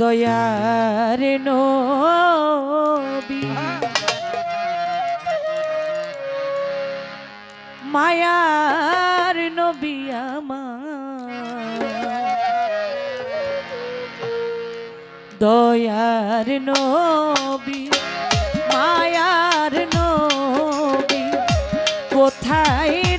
দয়ার নবী। মায়ার নবী দয়ার নবী মায়ার নবী কোথায়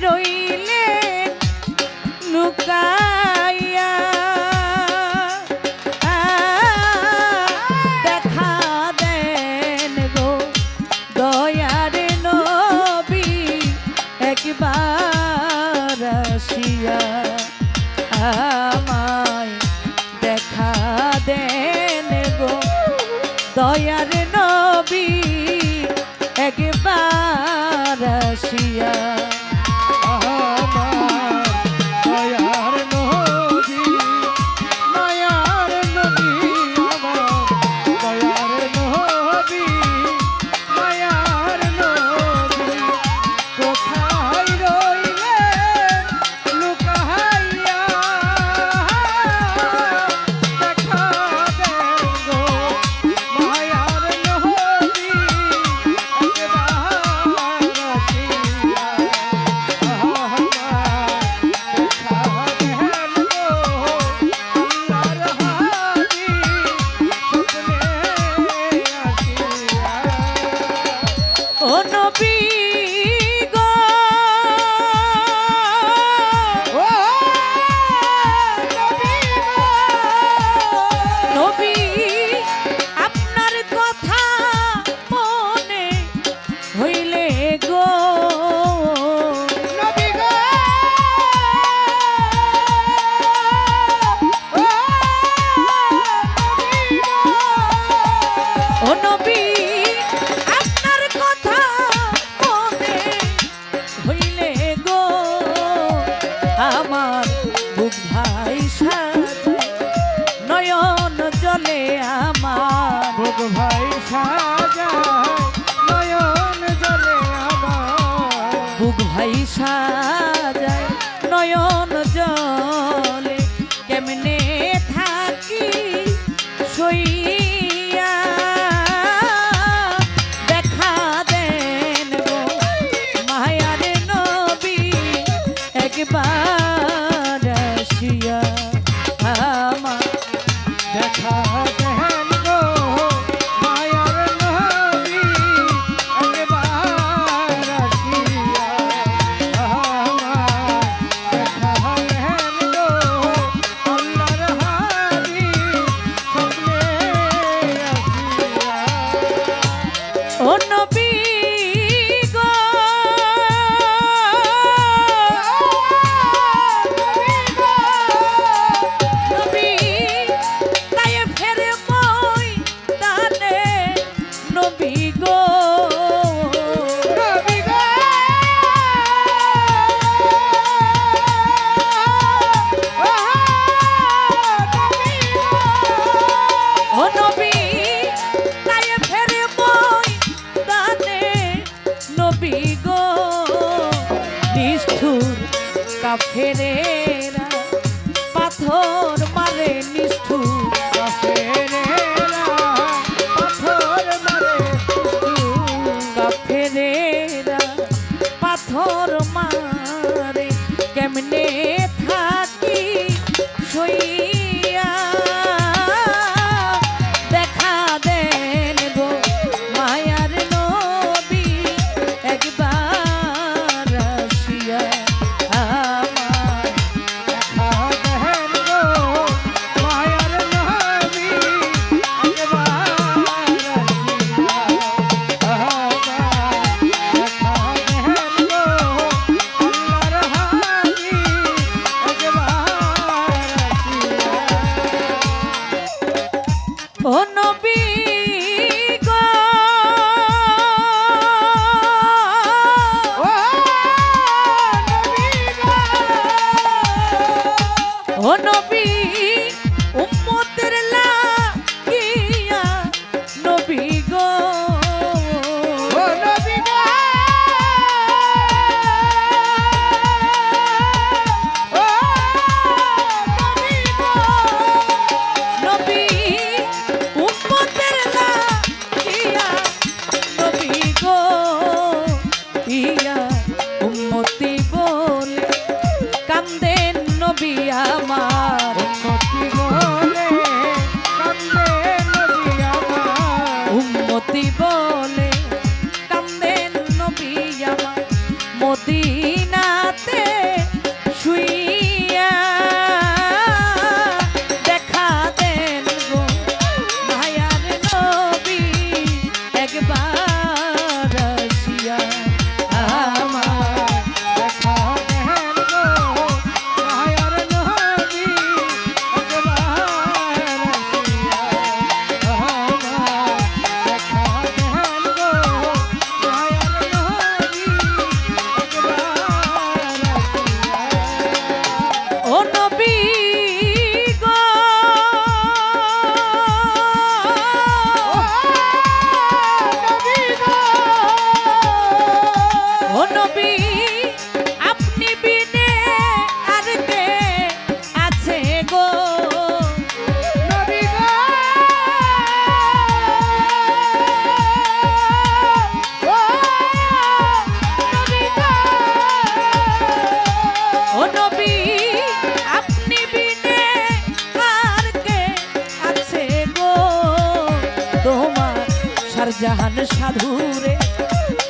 জাহান সাধুরে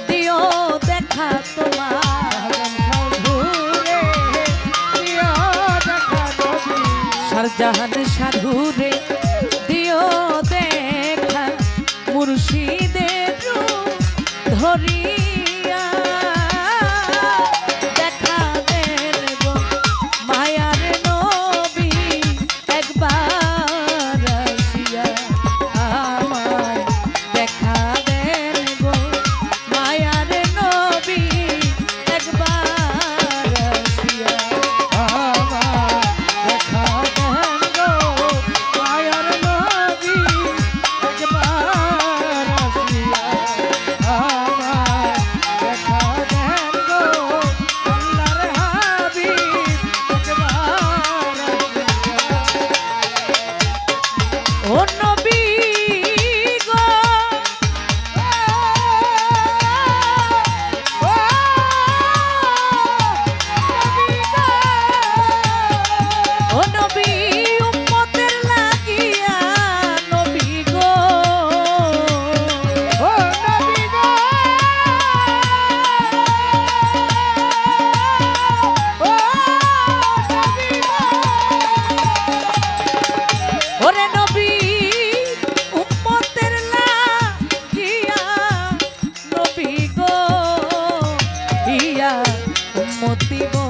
দিও দেখা তোমার সার সারজাহান সাধুরে দিও দেখা মুর্শিদের ধরি people.